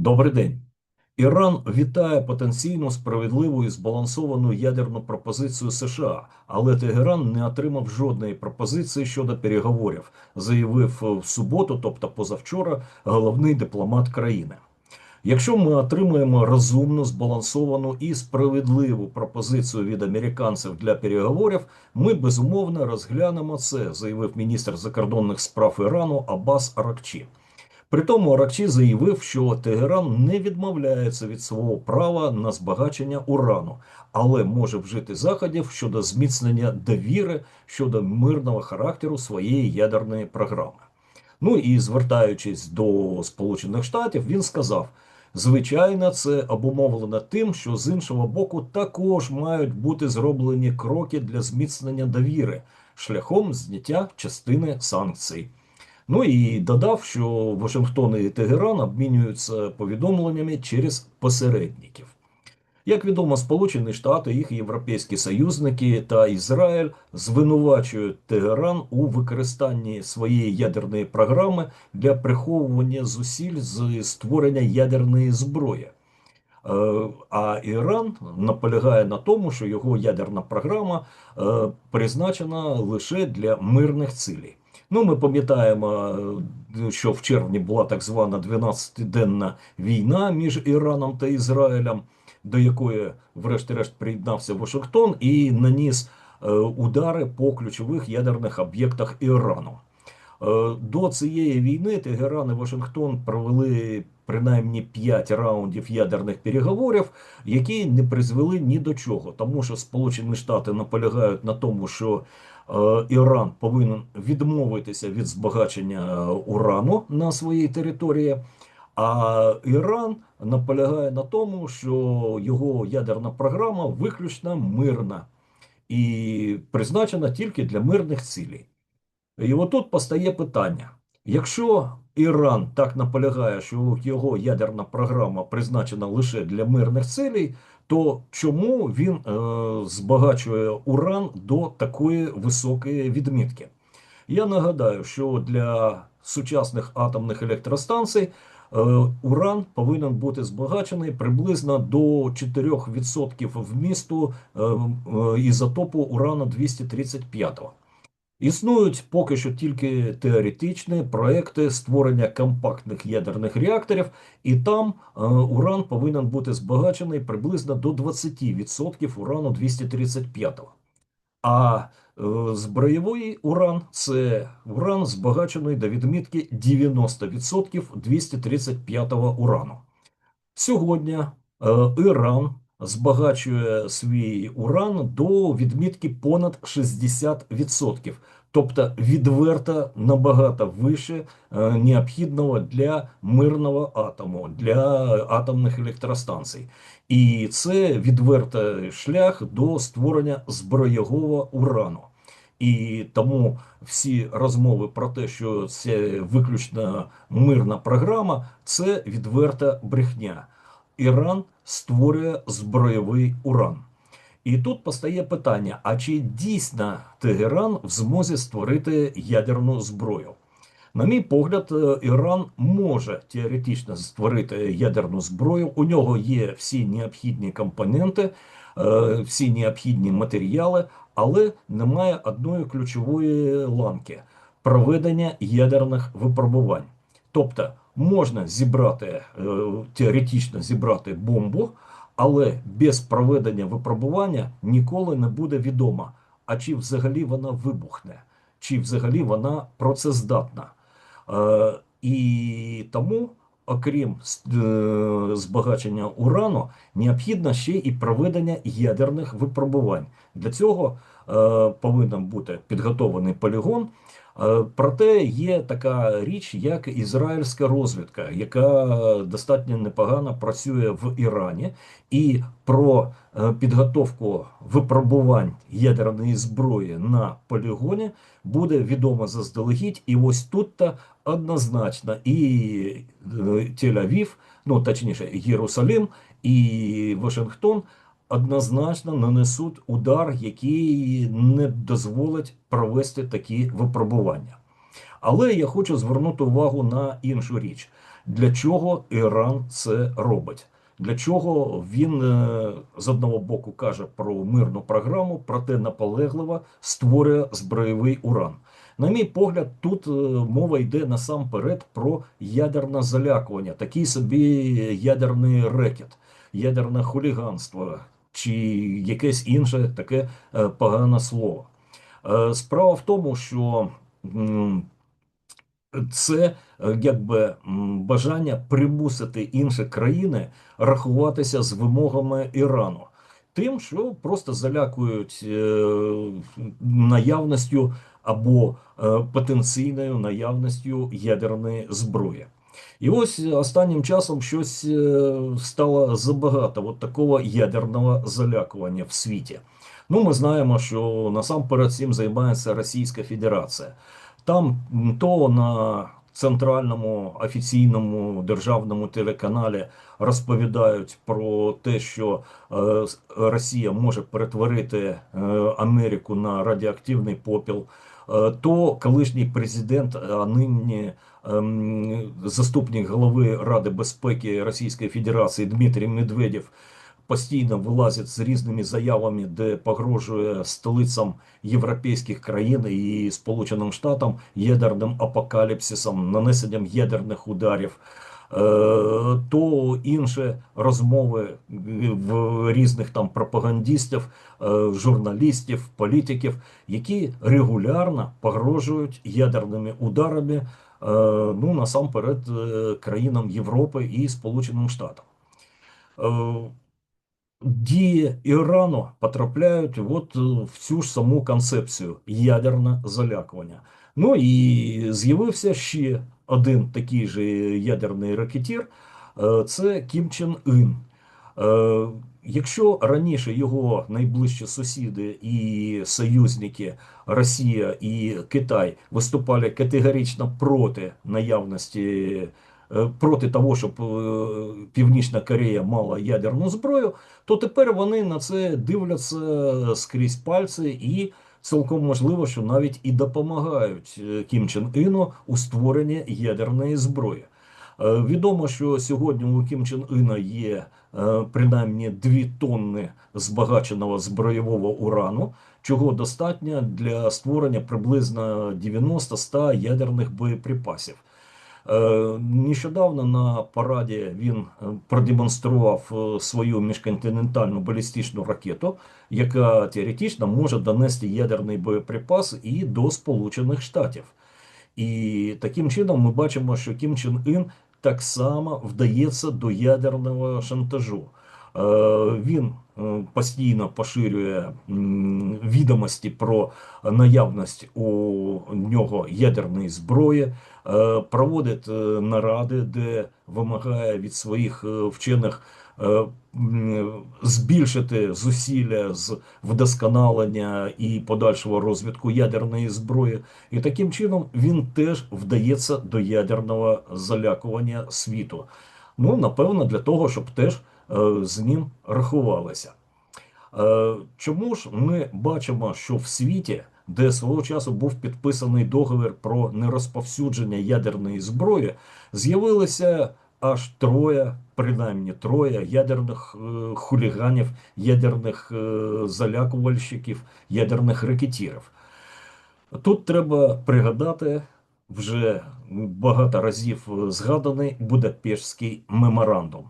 Добрий день. Іран вітає потенційно справедливу і збалансовану ядерну пропозицію США, але Тегеран не отримав жодної пропозиції щодо переговорів, заявив в суботу, тобто позавчора, головний дипломат країни. Якщо ми отримаємо розумну, збалансовану і справедливу пропозицію від американців для переговорів, ми безумовно розглянемо це, заявив міністр закордонних справ Ірану Аббас Аракчі. При тому Аракчі заявив, що Тегеран не відмовляється від свого права на збагачення урану, але може вжити заходів щодо зміцнення довіри щодо мирного характеру своєї ядерної програми. Ну і звертаючись до Сполучених Штатів, він сказав. Звичайно, це обумовлено тим, що з іншого боку також мають бути зроблені кроки для зміцнення довіри шляхом зняття частини санкцій. Ну і додав, що Вашингтон і Тегеран обмінюються повідомленнями через посередників. Як відомо, Сполучені Штати, їх європейські союзники та Ізраїль звинувачують Тегеран у використанні своєї ядерної програми для приховування зусиль з створення ядерної зброї. Е, а Іран наполягає на тому, що його ядерна програма е, призначена лише для мирних цілей. Ну, ми пам'ятаємо, е, що в червні була так звана 12-денна війна між Іраном та Ізраїлем, до якої, врешті-решт, приєднався Вашингтон і наніс е, удари по ключових ядерних об'єктах Ірану. Е, до цієї війни Тегеран і Вашингтон провели принаймні 5 раундів ядерних переговорів, які не призвели ні до чого, тому що Сполучені Штати наполягають на тому, що Іран повинен відмовитися від збагачення е, урану на своїй території, а Іран наполягає на тому, що його ядерна програма виключно мирна і призначена тільки для мирних цілей. І отут постає питання: якщо Іран так наполягає, що його ядерна програма призначена лише для мирних цілей, то чому він е, збагачує уран до такої високої відмітки? Я нагадаю, що для сучасних атомних електростанцій е, уран повинен бути збагачений приблизно до 4% вмісту е, е, ізотопу урана 235. Існують поки що тільки теоретичні проекти створення компактних ядерних реакторів, і там е, уран повинен бути збагачений приблизно до 20% урану 235. А е, зброєвий уран це уран збагачений до відмітки 90% 235 урану. Сьогодні е, Іран збагачує свій уран до відмітки понад 60%. Тобто відверто набагато вище е, необхідного для мирного атому, для атомних електростанцій. І це відвертий шлях до створення зброєвого урану. І тому всі розмови про те, що це виключно мирна програма, це відверта брехня. Іран створює збройовий уран. І тут постає питання: а чи дійсно Тегеран в змозі створити ядерну зброю? На мій погляд, е, Іран може теоретично створити ядерну зброю. У нього є всі необхідні компоненти, е, всі необхідні матеріали, але немає одної ключової ланки проведення ядерних випробувань. Тобто можна зібрати е, теоретично зібрати бомбу, але без проведення випробування ніколи не буде відомо, а чи взагалі вона вибухне, чи взагалі вона процездатна. Е, і тому, окрім е, збагачення урану, необхідно ще і проведення ядерних випробувань. Для цього повинен бути підготовлений полігон. Е, проте є така річ, як ізраїльська розвідка, яка достатньо непогано працює в Ірані, і про е, підготовку випробувань ядерної зброї на полігоні буде відомо заздалегідь. І ось тут -то однозначно і е, Тель-Авів, ну точніше, Єрусалим і Вашингтон однозначно нанесуть удар, який не дозволить провести такі випробування. Але я хочу звернути увагу на іншу річ, для чого Іран це робить. Для чого він е, з одного боку каже про мирну програму, проте наполегливо створює збройовий уран. На мій погляд, тут е, мова йде насамперед про ядерне залякування, такий собі ядерний рекет, ядерне хуліганство чи якесь інше таке е, погане слово. Справа в тому, що це е, якби бажання примусити інші країни рахуватися з вимогами Ірану, тим, що просто залякують е, наявністю або е, потенційною наявністю ядерної зброї. І ось останнім часом щось стало забагато от такого ядерного залякування в світі. Ну, ми знаємо, що насамперед цим займається Російська Федерація. Там то на центральному офіційному державному телеканалі розповідають про те, що е, Росія може перетворити е, Америку на радіоактивний попіл. Е, то колишній президент, а нині заступник голови Ради безпеки Російської Федерації Дмитрій Медведєв постійно вилазить з різними заявами, де погрожує столицям європейських країн і Сполученим Штатам ядерним апокаліпсисом, нанесенням ядерних ударів. Е, то інші розмови в різних там пропагандистів, е, журналістів, політиків, які регулярно погрожують ядерними ударами, ну насамперед країнам Європи і Сполученим Штатам дії Ірану потрапляють от е, в цю ж саму концепцію ядерне залякування. Ну і з'явився ще один такий же ядерний ракетір е, це Кім Чен Ін. Якщо раніше його найближчі сусіди і союзники Росія і Китай виступали категорично проти наявності Е, проти того, щоб е, Північна Корея мала ядерну зброю, то тепер вони на це дивляться скрізь пальці і. Цілком можливо, що навіть і допомагають е, Кім Чен Іну у створенні ядерної зброї. Відомо, що сьогодні у Кім Чен Іна є принаймні 2 тонни збагаченого збройового урану, чого достатньо для створення приблизно 90-100 ядерних боєприпасів. Е, нещодавно на параді він е, продемонстрував е, свою міжконтинентальну балістичну ракету, яка теоретично може донести ядерний боєприпас і до Сполучених Штатів. І таким чином ми бачимо, що Кім Чен Ін так само вдається до ядерного шантажу. Він постійно поширює відомості про наявність у нього ядерної зброї. Е, проводить е, наради, де вимагає від своїх е, вчених збільшити зусилля з вдосконалення і подальшого розвитку ядерної зброї, і таким чином він теж вдається до ядерного залякування світу. Ну напевно, для того, щоб теж з ним рахувалися. Чому ж ми бачимо, що в світі де свого часу був підписаний договір про нерозповсюдження ядерної зброї, з'явилося аж троє, принаймні троє ядерних е, хуліганів, ядерних е, залякувальщиків, ядерних ракетірів. Тут треба пригадати вже багато разів згаданий Будапештський меморандум.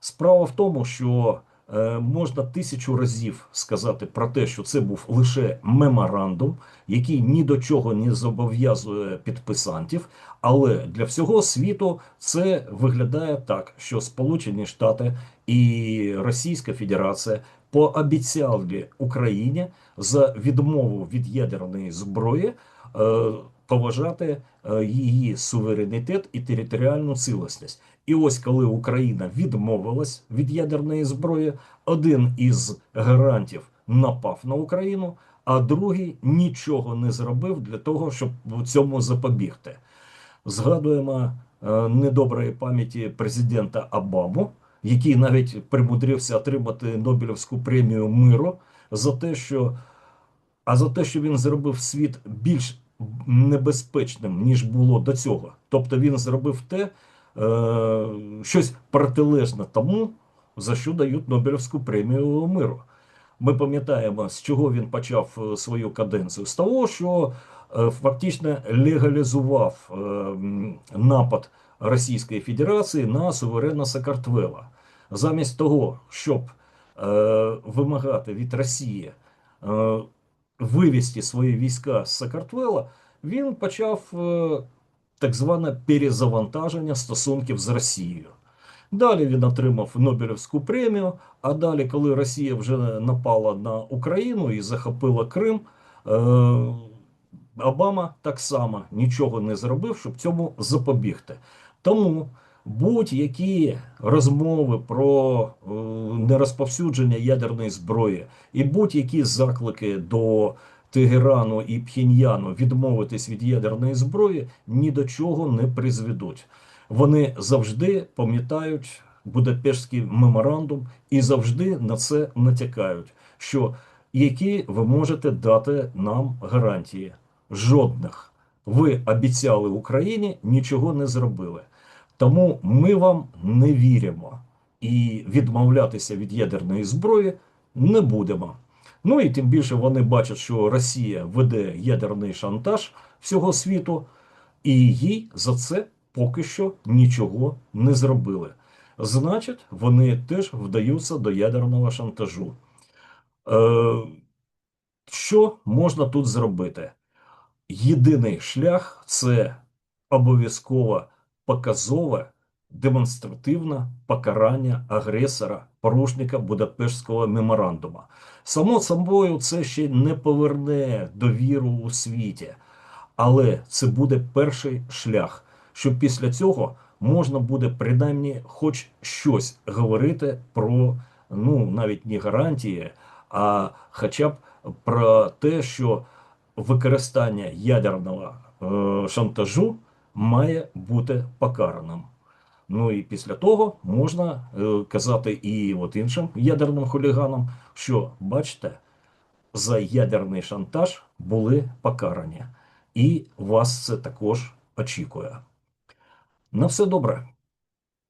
Справа в тому, що Е, можна тисячу разів сказати про те, що це був лише меморандум, який ні до чого не зобов'язує підписантів. Але для всього світу це виглядає так, що Сполучені Штати і Російська Федерація пообіцяли Україні за відмову від ядерної зброї. Поважати е, її суверенітет і територіальну цілісність. І ось коли Україна відмовилась від ядерної зброї, один із гарантів напав на Україну, а другий нічого не зробив для того, щоб цьому запобігти. Згадуємо е, недоброї пам'яті президента Обаму, який навіть примудрився отримати Нобелівську премію миру за те, що а за те, що він зробив світ більш небезпечним, ніж було до цього. Тобто він зробив те, е, щось протилежне тому, за що дають Нобелівську премію миру. Ми пам'ятаємо, з чого він почав е, свою каденцію. З того, що е, фактично легалізував е, напад Російської Федерації на суверенна Сакартвела. Замість того, щоб е, вимагати від Росії е, вивести свої війська з Сакартвела, він почав е, так зване перезавантаження стосунків з Росією. Далі він отримав Нобелівську премію. А далі, коли Росія вже напала на Україну і захопила Крим, е, Обама так само нічого не зробив, щоб цьому запобігти. Тому будь-які розмови про е, нерозповсюдження ядерної зброї і будь-які заклики до Тегерану і Пхеньяну відмовитись від ядерної зброї ні до чого не призведуть. Вони завжди пам'ятають Будапештський меморандум і завжди на це натякають, що які ви можете дати нам гарантії? Жодних. Ви обіцяли Україні, нічого не зробили. Тому ми вам не віримо і відмовлятися від ядерної зброї не будемо. Ну і тим більше вони бачать, що Росія веде ядерний шантаж всього світу, і їй за це поки що нічого не зробили. Значить, вони теж вдаються до ядерного шантажу. Е, що можна тут зробити? Єдиний шлях це обов'язково показове демонстративне покарання агресора, порушника Будапештського меморандума. Само собою, це ще не поверне довіру у світі, але це буде перший шлях, що після цього можна буде принаймні хоч щось говорити про ну навіть не гарантії, а хоча б про те, що використання ядерного е, шантажу має бути покараним. Ну і після того можна е, казати і от іншим ядерним хуліганам, що бачите, за ядерний шантаж були покарані, і вас це також очікує. На все добре.